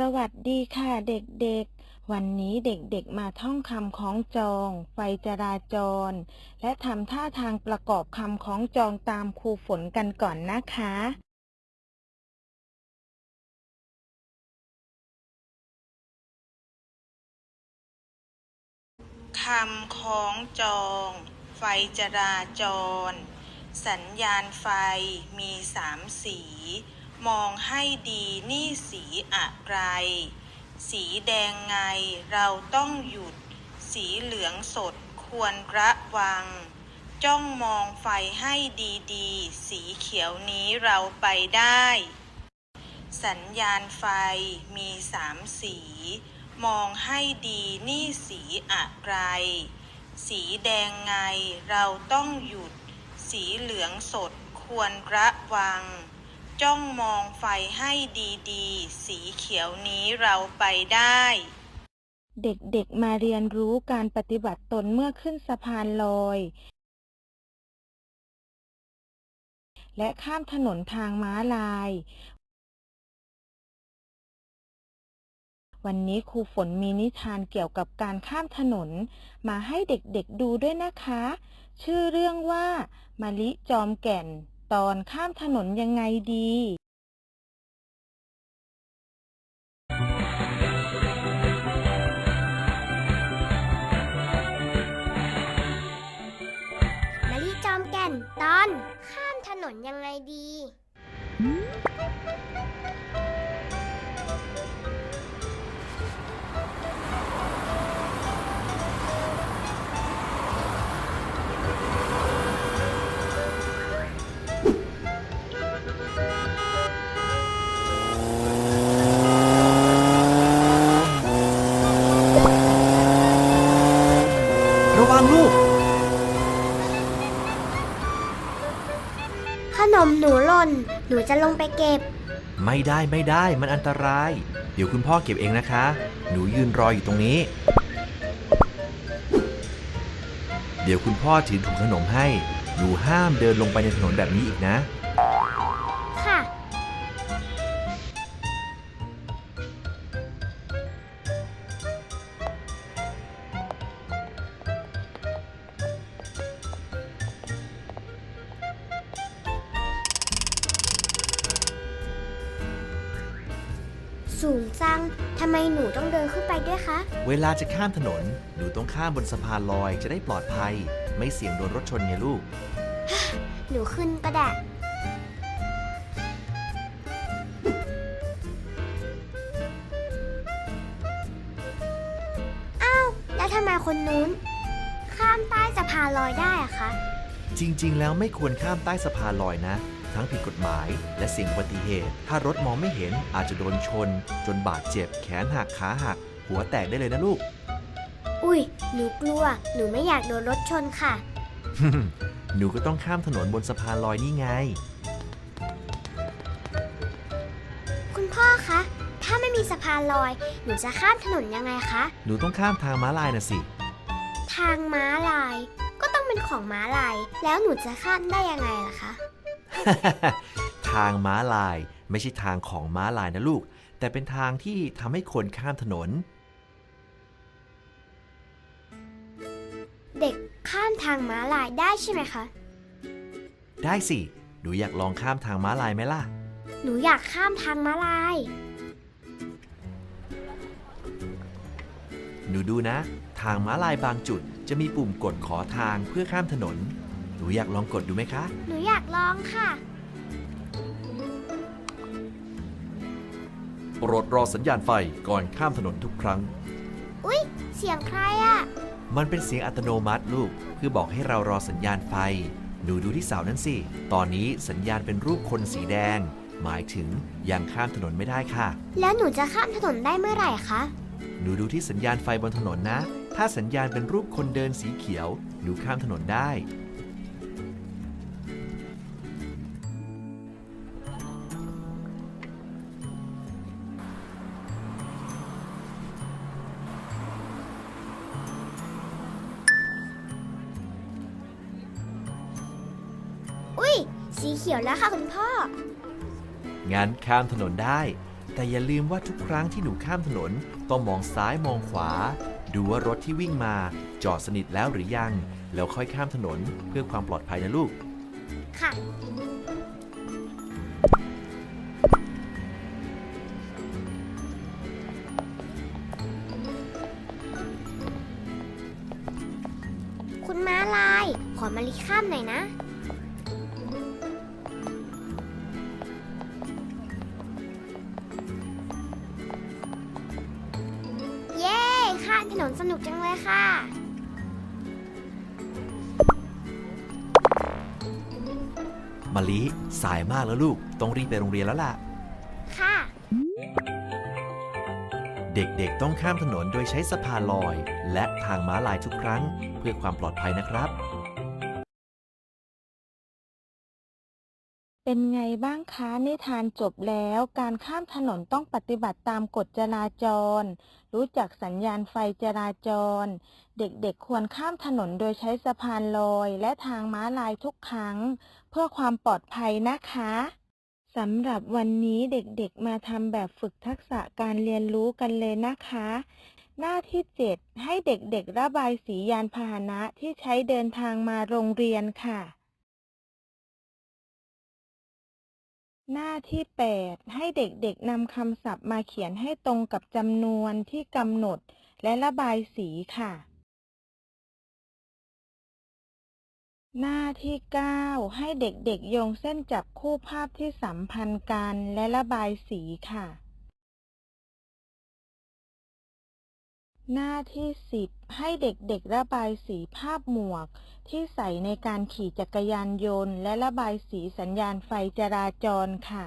สวัสดีค่ะเด็กๆ วันนี้เด็กๆมาท่องคำคองจอง ไฟจราจร และทำท่าทางประกอบคำคองจองตามครูฝนกันก่อนนะคะ คำคองจอง ไฟจราจร สัญญาณไฟมีสามสี มองให้ดีนี่สีอะไร สีแดงไงเราต้องหยุด สีเหลืองสดควรระวัง จ้องมองไฟให้ดีๆ สีเขียวนี้เราไปได้ สัญญาณไฟมีสามสี มองให้ดีนี่สีอะไร สีแดงไงเราต้องหยุด สีเหลืองสดควรระวัง จ้องมองไฟให้ดีๆ สีเขียวนี้เราไปได้ เด็กๆมาเรียนรู้การปฏิบัติตนเมื่อขึ้นสะพานลอย และข้ามถนนทางม้าลาย วันนี้ครูฝนมีนิทานเกี่ยวกับการข้ามถนน มาให้เด็กๆดูด้วยนะคะ ชื่อเรื่องว่ามะลิจอมแก่น ตอนข้ามถนนยังไงดีมะลิจอมแก่นตอน ข้ามถนนยังไงดี ขนมหนูหล่น หนูจะลงไปเก็บ ไม่ได้ไม่ได้มันอันตราย เดี๋ยวคุณพ่อเก็บเองนะคะ หนูยืนรออยู่ตรงนี้ เดี๋ยวคุณพ่อถือถุงขนมให้ หนูห้ามเดินลงไปในถนนแบบนี้อีกนะ สูงจัง ทำไมหนูต้องเดินขึ้นไปด้วยคะ เวลาจะข้ามถนน หนูต้องข้ามบนสะพานลอยจะได้ปลอดภัย ไม่เสี่ยงโดนรถชนไงลูก หนูขึ้นก็ได้ อ้าว แล้วทำไมคนนู้น ข้ามใต้สะพานลอยได้อะคะ จริงๆ แล้วไม่ควรข้ามใต้สะพานลอยนะ ทั้งผิดกฎหมาย และเสี่ยงอุบัติเหตุ ถ้ารถมองไม่เห็นอาจจะโดนชน จนบาดเจ็บ แขนหักขาหัก หัวแตกได้เลยนะลูก อุ้ย หนูกลัว หนูไม่อยากโดนรถชนค่ะ หนูก็ต้องข้ามถนนบนสะพานลอยนี่ไง คุณพ่อคะ ถ้าไม่มีสะพานลอย หนูจะข้ามถนนยังไงคะ หนูต้องข้ามทางม้าลายนะสิ ทางม้าลาย ก็ต้องเป็นของม้าลาย แล้วหนูจะข้ามได้ยังไงล่ะคะ ทางม้าลายไม่ใช่ทางของม้าลายนะลูก แต่เป็นทางที่ทำให้คนข้ามถนน เด็กข้ามทางม้าลายได้ใช่ไหมคะ ได้สิ หนูอยากลองข้ามทางม้าลายไหมล่ะ หนูอยากข้ามทางม้าลาย หนูดูนะ ทางม้าลายบางจุดจะมีปุ่มกดขอทางเพื่อข้ามถนนห นูอยากลองกดดูไหมคะ หนูอยากลองค่ะ โปรดรอสัญญาณไฟก่อนข้ามถนนทุกครั้ง อุ๊ย เสียงใครอะมันเป็นเสียงอัตโนมัติลูก เพื่อบอกให้เรารอสัญญาณไฟ หนูดูที่เสานั้นสิ ตอนนี้สัญญาณเป็นรูปคนสีแดง หมายถึงยังข้ามถนนไม่ได้ค่ะ แล้วหนูจะข้ามถนนได้เมื่อไหร่คะ หนูดูที่สัญญาณไฟบนถนนนะ ถ้าสัญญาณเป็นรูปคนเดินสีเขียว หนูข้ามถนนได้ สีเขียวแล้วค่ะคุณพ่อ งั้นข้ามถนนได้ แต่อย่าลืมว่าทุกครั้งที่หนูข้ามถนน ต้องมองซ้ายมองขวา ดูว่ารถที่วิ่งมา จอดสนิทแล้วหรือยัง แล้วค่อยข้ามถนนเพื่อความปลอดภัยนะลูก ค่ะ คุณม้าลาย ขอมาลิข้ามหน่อยนะ นนสนุกจังเลยค่ะมะลิสายมากแล้วลูก ต้องรีบไปโรงเรียนแล้วล่ะ ค่ะ เด็กๆต้องข้ามถนนโดยใช้สะพานลอย และทางม้าลายทุกครั้ง เพื่อความปลอดภัยนะครับ เป็นไงบ้างคะนิทานจบแล้วการข้ามถนนต้องปฏิบัติตามกฎจราจร รู้จักสัญญาณไฟจราจร เด็กๆควรข้ามถนนโดยใช้สะพานลอย และทางม้าลายทุกครั้ง เพื่อความปลอดภัยนะคะสำหรับวันนี้เด็กๆมาทำแบบฝึกทักษะการเรียนรู้กันเลยนะคะ หน้าที่ 7 ให้เด็กๆระบายสียานพาหนะที่ใช้เดินทางมาโรงเรียนค่ะ หน้าที่ 8 ให้เด็กๆนำคำศัพท์มาเขียนให้ตรงกับจำนวนที่กำหนดและระบายสีค่ะ หน้าที่ 9 ให้เด็กๆโยงเส้นจับคู่ภาพที่สัมพันธ์กันและระบายสีค่ะ หน้าที่ 10 ให้เด็กๆ ระบายสีภาพหมวก ที่ใส่ในการขี่จักรยานยนต์ และระบายสีสัญญาณไฟจราจรค่ะ